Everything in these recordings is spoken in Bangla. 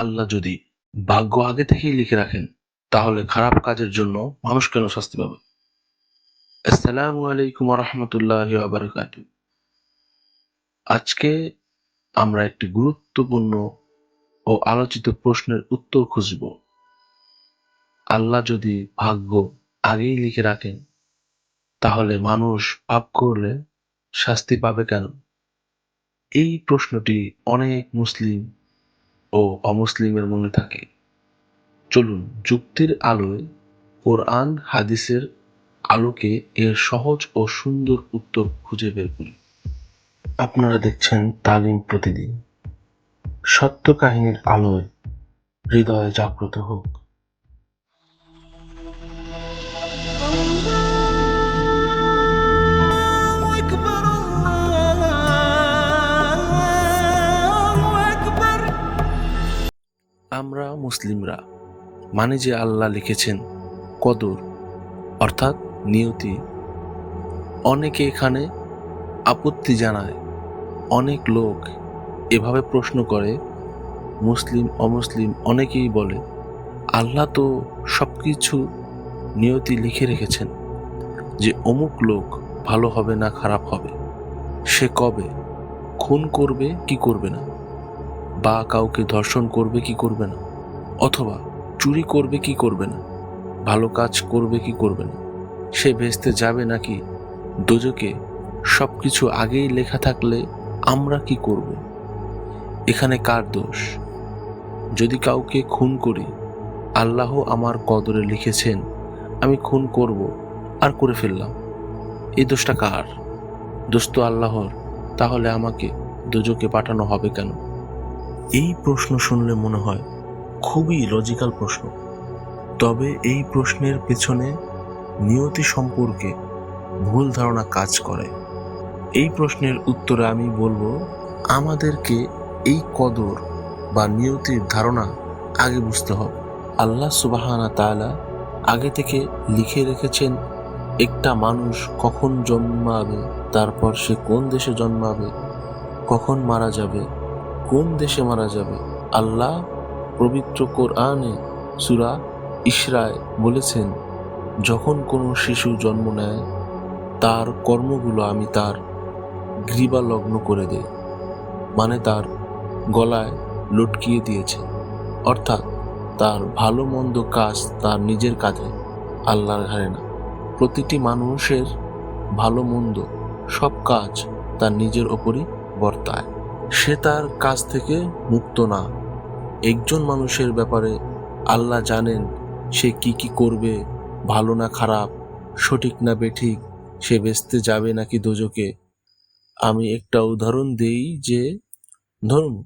আল্লাহ যদি ভাগ্য আগে থেকেই লিখে রাখেন, তাহলে খারাপ কাজের জন্য মানুষ কেন শাস্তি পাবে? আসসালামু আলাইকুম রহমতুল্লাহ বারকাত আজকে আমরা একটি গুরুত্বপূর্ণ ও আলোচিত প্রশ্নের উত্তর খুঁজব। আল্লাহ যদি ভাগ্য আগেই লিখে রাখেন, তাহলে মানুষ পাপ করলে শাস্তি পাবে কেন? এই প্রশ্নটি অনেক মুসলিম ও অমুসলিমের মনে থাকে। চলুন, যুক্তির আলোয় কোরআন হাদিসের আলোকে এর সহজ ও সুন্দর উত্তর খুঁজে বের করি। আপনারা দেখছেন তালিম প্রতিদিন। সত্য কাহিনীর আলোয় হৃদয়ে জাগ্রত হোক। মুসলিমরা মানে যে আল্লাহ লিখেছেন কদর, অর্থাৎ নিয়তি, অনেকে এখানে আপত্তি জানায়, অনেক লোক এভাবে প্রশ্ন করে, মুসলিম, অমুসলিম অনেকেই বলে, আল্লাহ তো সব কিছু নিয়তি লিখে রেখেছেন, যে অমুক লোক ভালো হবে না খারাপ হবে, সে কবে, খুন করবে কি করবে না, বা কাউকে ধর্ষণ করবে কি করবে না। অথবা চুরি করবে কি করবে না? ভালো কাজ করবে কি করবে না? সে ভেস্তে যাবে নাকি? দোজকে সব কিছু আগেই লেখা থাকলে আমরা কি করব? এখানে কার দোষ? যদি কাউকে খুন করি, আল্লাহ আমার কদরে লিখেছেন, আমি খুন করব, আর করে ফেললাম। এই দোষটা কার? দোষ তো আল্লাহর, তাহলে আমাকে দোজকে পাঠানো হবে কেন? এই প্রশ্ন শুনলে মনে হয় খুবই লজিক্যাল প্রশ্ন। তবে এই প্রশ্নের পেছনে নিয়তি সম্পর্কে ভুল ধারণা কাজ করে। এই প্রশ্নের উত্তরে আমি বলব, আমাদেরকে এই কদর বা নিয়তির ধারণা আগে বুঝতে হবে। আল্লাহ সুবাহানা তাআলা আগে থেকে লিখে রেখেছেন, একটা মানুষ কখন জন্মাবে, তারপর সে কোন দেশে জন্মাবে, কখন মারা যাবে, কোন দেশে মারা যাবে? আল্লাহ পবিত্র কোরআনে সুরা ইসরায় বলেছেন, যখন কোনো শিশু জন্ম নেয়, তার কর্মগুলো আমি তার গ্রীবা লগ্ন করে দেই মানে তার গলায় লটকিয়ে দিয়েছে। অর্থাৎ তার ভালো মন্দ কাজ তার নিজের কাঁধে, আল্লাহর ঘাড়ে না। প্রতিটি মানুষের ভালো মন্দ সব কাজ তার নিজের ওপরই বর্তায়। সে তার কাজ থেকে মুক্ত না। একজন মানুষের ব্যাপারে আল্লাহ জানেন সে কি কি করবে, ভালো না খারাপ, সঠিক না বেঠিক, সে বেচতে যাবে নাকি দোজকে। আমি একটা উদাহরণ দেই যে, ধরুন,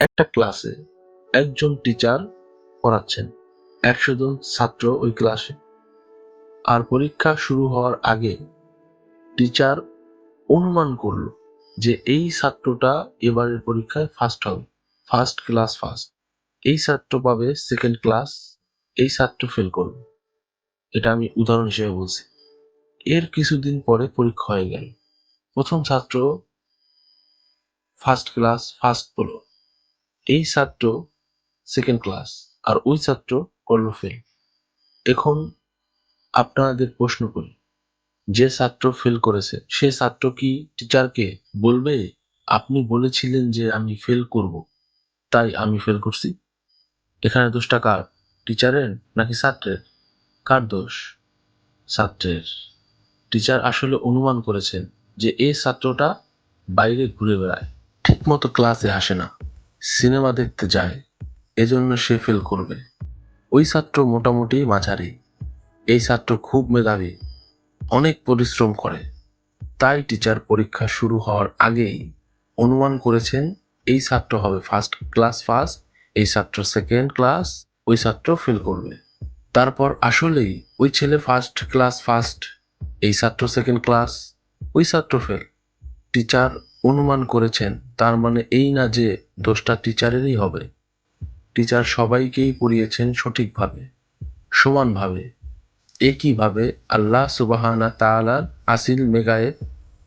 একটা ক্লাসে একজন টিচার পড়াচ্ছেন, একশো জন ছাত্র ওই ক্লাসে। আর পরীক্ষা শুরু হওয়ার আগে টিচার অনুমান করল যে এই ছাত্রটা এবারের পরীক্ষায় ফার্স্ট হবে ফার্স্ট ক্লাস ফার্স্ট এই ছাত্র পাবে সেকেন্ড ক্লাস এই ছাত্র ফেল করবে। এটা আমি উদাহরণ হিসেবে বলছি। এর কিছুদিন পরে পরীক্ষা হয়ে গেল। প্রথম ছাত্র ফার্স্ট ক্লাস ফার্স্ট পেল এই ছাত্র সেকেন্ড ক্লাস আর ওই ছাত্র করল ফেল এখন আপনাদের প্রশ্ন করি, যে ছাত্র ফেল করেছে, সে ছাত্র কি টিচারকে বলবে? আপনি বলেছিলেন যে আমি ফেল করব, তাই আমি ফেল করছি। এখানে দোষটা কার? টিচারের নাকি ছাত্রের? কার দোষ? ছাত্রের। টিচার আসলে অনুমান করেছেন যে এই ছাত্রটা বাইরে ঘুরে বেড়ায়। ঠিকমতো ক্লাসে আসে না। সিনেমা দেখতে যায়। এজন্য সে ফেল করবে। ওই ছাত্র মোটামুটি মাঝারি। এই ছাত্র খুব মেধাবী। অনেক পরিশ্রম করে। তাই টিচার পরীক্ষা শুরু হওয়ার আগেই অনুমান করেছেন এই ছাত্র হবে ফার্স্ট ক্লাস ফার্স্ট এই ছাত্র সেকেন্ড ক্লাস ওই ছাত্র ফেল করবে। তারপর আসলেই ওই ছেলে ফার্স্ট ক্লাস ফার্স্ট এই ছাত্র সেকেন্ড ক্লাস ওই ছাত্র ফেল টিচার অনুমান করেছেন, তার মানে এই না যে দোষটা টিচারেরই হবে। টিচার সবাইকেই পড়িয়েছেন সঠিকভাবে, সমানভাবে, একইভাবে আল্লাহ সুবাহানা তাআলার আসিল মেগায়ে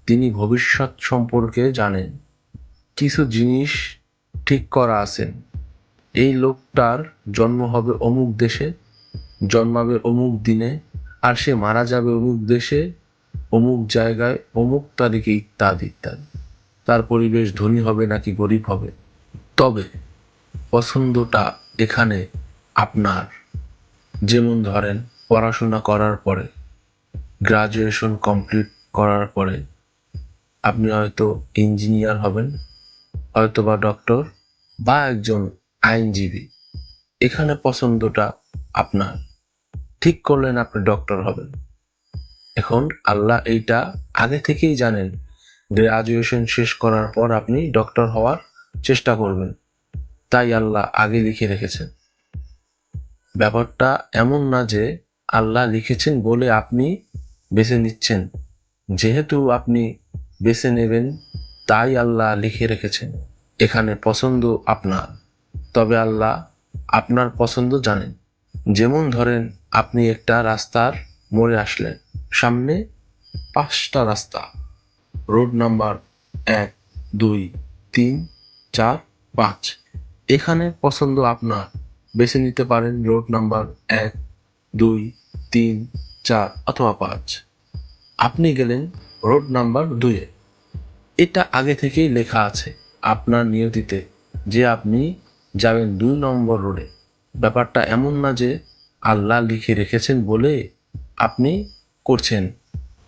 তিনি ভবিষ্যৎ সম্পর্কে জানেন। কিছু জিনিস ঠিক করা আছেন। এই লোকটার জন্ম হবে অমুক দেশে, জন্মাবে অমুক দিনে, আর সে মারা যাবে অমুক দেশে, অমুক জায়গায়, অমুক তারিখে ইত্যাদি ইত্যাদি। তার পরিবেশ ধনী হবে নাকি গরিব হবে? তবে পছন্দটা এখানে আপনার। যেমন ধরেন, পড়াশোনা করার পরে গ্রাজুয়েশন কমপ্লিট করার পরে, আপনি হয়তো ইঞ্জিনিয়ার হবেন হয়তো বা ডক্টর বা একজন আইনজীবী। এখানে পছন্দটা আপনার। ঠিক করলেন আপনি ডক্টর হবেন। এখন আল্লাহ এইটা আগে থেকেই জানেন গ্রাজুয়েশন শেষ করার পর আপনি ডক্টর হওয়ার চেষ্টা করবেন। তাই আল্লাহ আগে লিখে রেখেছেন। ব্যাপারটা এমন না যে আল্লাহ লিখেছেন বলে আপনি বেছে নিচ্ছেন। যেহেতু আপনি বেছে নেবেন, তাই আল্লাহ লিখে রেখেছেন। এখানে পছন্দ আপনার। তবে আল্লাহ আপনার পছন্দ জানেন। যেমন ধরেন, আপনি একটা রাস্তার মোড়ে আসলেন। সামনে পাঁচটা রাস্তা। রোড নাম্বার এক, দুই, তিন, চার, পাঁচ। এখানে পছন্দ আপনার। বেছে নিতে পারেন রোড নাম্বার এক, দুই, তিন, চার অথবা পাঁচ। আপনি গেলেন রোড নাম্বার দুইয়ে। এটা আগে থেকেই লেখা আছে আপনার নিয়তিতে। যে আপনি যাবেন দুই নম্বর রোডে। ব্যাপারটা এমন না যে আল্লাহ লিখে রেখেছেন বলে আপনি করছেন।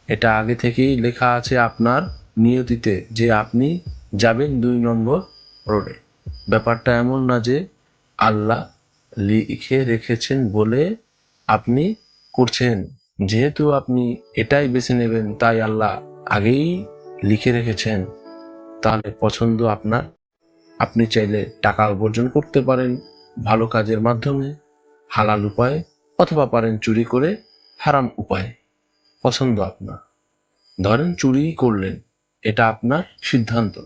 এটা আগে থেকেই লেখা আছে আপনার নিয়তিতে যে আপনি যাবেন দুই নম্বর রোডে। ব্যাপারটা এমন না যে আল্লাহ লিখে রেখেছেন বলে আপনি করছেন। যেহেতু আপনি এটাই বেছে নেবেন, তাই আল্লাহ আগেই লিখে রেখেছেন, তাহলে পছন্দ আপনার আপনি চাইলে টাকা উপার্জন করতে পারেন ভালো কাজের মাধ্যমে, হালাল উপায়ে, অথবা পারেন চুরি করে হারাম উপায়ে। পছন্দ আপনার। ধরেন চুরি করলেন, এটা আপনার সিদ্ধান্ত।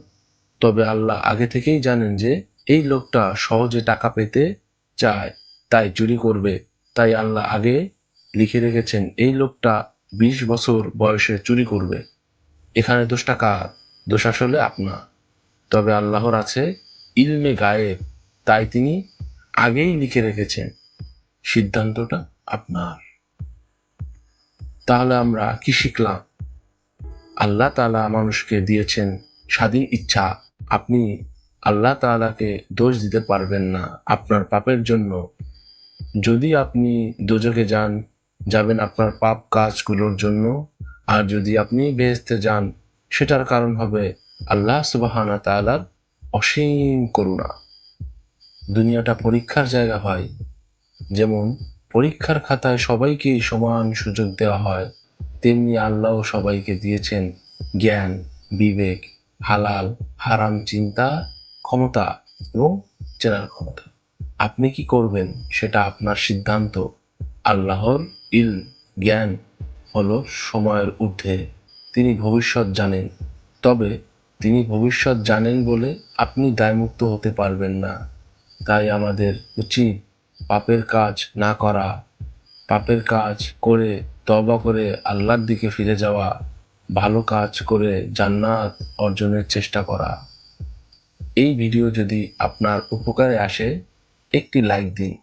তবে আল্লাহ আগে থেকেই জানেন যে এই লোকটা সহজে টাকা পেতে চায়, তাই চুরি করবে। তাই আল্লাহ আগে লিখে রেখেছেন, এই লোকটা বিশ বছর বয়সে চুরি করবে। এখানে দোষটা কার? দোষ আসলে আপনার। তবে আল্লাহর আছে ইলমে গায়েব তাই তিনি আগেই লিখে রেখেছেন, সিদ্ধান্তটা আপনার। তাহলে আমরা কি শিখলাম? আল্লাহ তাআলা মানুষকে দিয়েছেন স্বাধীন ইচ্ছা। আপনি আল্লাহ তাআলাকে দোষ দিতে পারবেন না আপনার পাপের জন্য। যদি আপনি দোজকে যান, যাবেন আপনার পাপ কাজগুলোর জন্য। আর যদি আপনি বেহেস্তে যান, সেটার কারণ হবে আল্লাহ সুবাহানা তাআলার অসীম করুণা। দুনিয়াটা পরীক্ষার জায়গা হয়। যেমন, পরীক্ষার খাতায় সবাইকে সমান সুযোগ দেওয়া হয়, তেমনি আল্লাহ সবাইকে দিয়েছেন জ্ঞান, বিবেক, হালাল, হারাম চিন্তা, ক্ষমতা এবং চেনার ক্ষমতা। আপনি কি করবেন? সেটা আপনার সিদ্ধান্ত। আল্লাহর ইল জ্ঞান হলো সময়ের ঊর্ধ্বে। তিনি ভবিষ্যৎ জানেন। তবে তিনি ভবিষ্যৎ জানেন বলে আপনি দায়মুক্ত হতে পারবেন না। তাই আমাদের উচিত পাপের কাজ না করা, পাপের কাজ করে তবা করে আল্লাহর দিকে ফিরে যাওয়া, ভালো কাজ করে জান্নাত অর্জনের চেষ্টা করা। এই ভিডিও যদি আপনার উপকারে আসে, একটি লাইক দিন,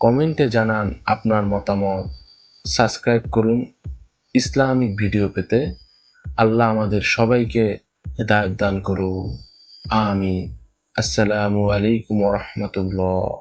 কমেন্টে জানান আপনার মতামত। সাবস্ক্রাইব করুন ইসলামিক ভিডিও পেতে। আল্লাহ আমাদের সবাইকে হেদায়ত দান করুন। আমি আসসালামু আলাইকুম রহমতুল্লাহ।